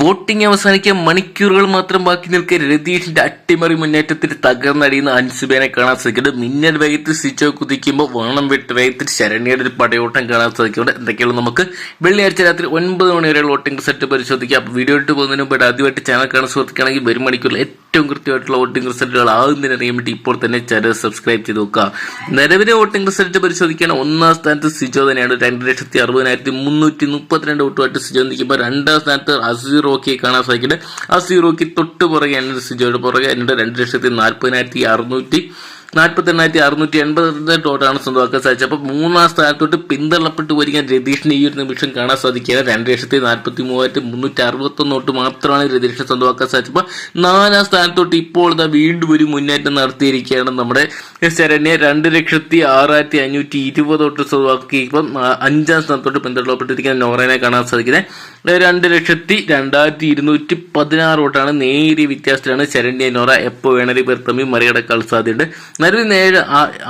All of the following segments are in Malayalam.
വോട്ടിംഗ് അവസാനിക്കാൻ മണിക്കൂറുകൾ മാത്രം ബാക്കി നിൽക്കെ രതീഷിന്റെ അട്ടിമറി മുന്നേറ്റത്തിൽ തകർന്നടിയുന്ന അൻസുബേനെ കാണാൻ സാധിക്കുന്നുണ്ട്. മിന്നൽ വേഗത്തിൽ സ്വിച്ച് കുതിക്കുമ്പോൾ വണ്ണം വിട്ട് വേഗത്തിൽ ശരണ്യയുടെ ഒരു പടയോട്ടം കാണാൻ സാധിക്കുന്നുണ്ട്. എന്തൊക്കെയാണ് നമുക്ക് വെള്ളിയാഴ്ച രാത്രി ഒൻപത് മണി വരെയുള്ള വോട്ടിംഗ് സെറ്റ് പരിശോധിക്കാം. അപ്പോൾ വീഡിയോ ഇട്ട് പോകുന്നതിന് മുമ്പ് ആദ്യമായിട്ട് ചാനൽ കാണാൻ സുഹൃത്തുക്കാണെങ്കിൽ വരും മണിക്കൂറിൽ ഏറ്റവും കൃത്യമായിട്ടുള്ള വോട്ടിംഗ് റിസൾട്ടുകൾ ആകുന്നതിന് അറിയാൻ വേണ്ടി ഇപ്പോൾ തന്നെ ചാനൽ സബ്സ്ക്രൈബ് ചെയ്ത് നോക്കുക. നിലവിലെ വോട്ടിംഗ് റിസൾട്ട് പരിശോധിക്കുകയാണ് ഒന്നാം സ്ഥാനത്ത് സിജോ തന്നെയാണ്. രണ്ട് ലക്ഷത്തി അറുപതിനായിരത്തി മുന്നൂറ്റി മുപ്പത്തിരണ്ട് വോട്ടുമായിട്ട് സിജോ നിൽക്കുമ്പോൾ രണ്ടാം സ്ഥാനത്ത് അസീറോക്കി കാണാൻ സാധിക്കട്ടെ അസീറോക്കി തൊട്ട് പുറകെ സിജോയുടെ പുറകെ. എന്നിട്ട് രണ്ട് ലക്ഷത്തി നാൽപ്പതിനായിരത്തി അറുന്നൂറ്റി നാൽപ്പത്തി എണ്ണായിരത്തി അറുന്നൂറ്റി എൺപത് ടോട്ടാണ് സ്വന്തമാക്കാൻ സാധിച്ചത്. അപ്പോൾ മൂന്നാം സ്ഥാനത്തോട്ട് പിന്തള്ളപ്പെട്ട് വരികയാണ് രതീഷിന് ഈ ഒരു നിമിഷം കാണാൻ സാധിക്കുകയാണ്. രണ്ട് ലക്ഷത്തി നാൽപ്പത്തി മൂവായിരത്തി മുന്നൂറ്റി അറുപത്തൊന്ന് തൊട്ട് മാത്രമാണ് രതീഷിനെ സ്വന്തമാക്കാൻ സാധിച്ചപ്പോൾ നാലാം സ്ഥാനത്തോട്ട് ഇപ്പോൾ ഇതാ വീണ്ടും ഒരു മുന്നേറ്റം നടത്തിയിരിക്കുകയാണ് നമ്മുടെ ശരണ്യ. രണ്ട് ലക്ഷത്തി ആറായിരത്തി അഞ്ഞൂറ്റി ഇരുപത് തൊട്ട് സ്വന്തമാക്കി ഇപ്പം അഞ്ചാം സ്ഥാനത്തോട്ട് പിന്തള്ളപ്പെട്ടിരിക്കുന്ന നോറേനെ കാണാൻ സാധിക്കുന്നത്. രണ്ട് ലക്ഷത്തി രണ്ടായിരത്തി ഇരുന്നൂറ്റി പതിനാറ് വോട്ടാണ് നേരിയ വ്യത്യാസത്തിലാണ് ശരണ്യ നോറ എപ്പോൾ വേണമെങ്കിൽ ഇവർ മറികടക്കാൻ സാധ്യതയുണ്ട്. നിലവിൽ ഏഴ്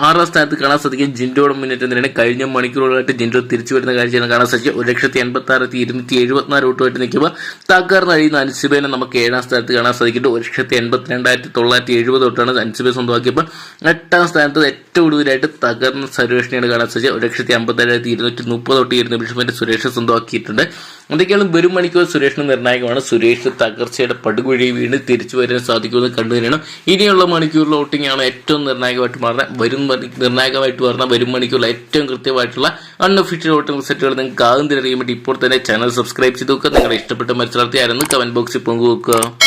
ആറാം സ്ഥാനത്ത് കാണാൻ സാധിക്കും. ജിൻഡോയുടെ മുന്നേറ്റം തന്നെയാണ് കഴിഞ്ഞ മണിക്കൂറുകളായിട്ട് ജിൻഡോ തിരിച്ചു വരുന്ന കാഴ്ചയാണ് കാണാൻ സാധിക്കും ഒരു ലക്ഷത്തി എൺപത്തി ഇരുന്നൂറ്റി എഴുപത്തിനാല് വോട്ടുമായിട്ട് നിൽക്കുമ്പോൾ തകർന്നഴിയുന്ന അൻസിബേനെ നമുക്ക് ഏഴാം സ്ഥാനത്ത് കാണാൻ സാധിക്കും ഒരു ലക്ഷത്തി എൺപത്തി രണ്ടായിരത്തി തൊള്ളായിരത്തി എഴുപത് തൊട്ടാണ് അൻസിബെ സ്വന്തമാക്കിയപ്പോൾ. എട്ടാം സ്ഥാനത്ത് ഏറ്റവും കൂടുതലായിട്ട് തകർന്ന സുരേഷിനെയാണ് കാണാൻ സാധിച്ചത് ഒരു ലക്ഷത്തി അമ്പത്തേഴായിരത്തി ഇരുന്നൂറ്റി മുപ്പത് തൊട്ട് ഇരുന്ന നിമിഷത്തിന്റെ സുരേഷ് സ്വന്തമാക്കിയിട്ടുണ്ട്. എന്തൊക്കെയാണ് വെറും മണിക്കൂർ സുരേഷിന് നിർണായകമാണ്? സുരേഷ് തകർച്ചയുടെ പടുകുഴി വീണ് തിരിച്ചു വരാൻ സാധിക്കുമെന്ന് കണ്ടു ഇനിയുള്ള മണിക്കൂറിൽ വോട്ടിംഗ് ആണ് ഏറ്റവും നിർണായകമായിട്ട് മാറുന്നത്. വരും നിർണായകമായിട്ട് പറഞ്ഞ വരും മണിക്കൂറിൽ ഏറ്റവും കൃത്യമായിട്ടുള്ള അൺഒഫീഷ്യൽ വോട്ടിംഗ് റിസൾട്ടുകൾ നിങ്ങൾക്ക് ആകും തിരിയാൻ വേണ്ടി ഇപ്പോൾ തന്നെ ചാനൽ സബ്സ്ക്രൈബ് ചെയ്ത് നോക്കുക. നിങ്ങളുടെ ഇഷ്ടപ്പെട്ട മത്സരാർത്ഥി ആരെന്ന് കമന്റ് ബോക്സിൽ പങ്കുവെക്കുക.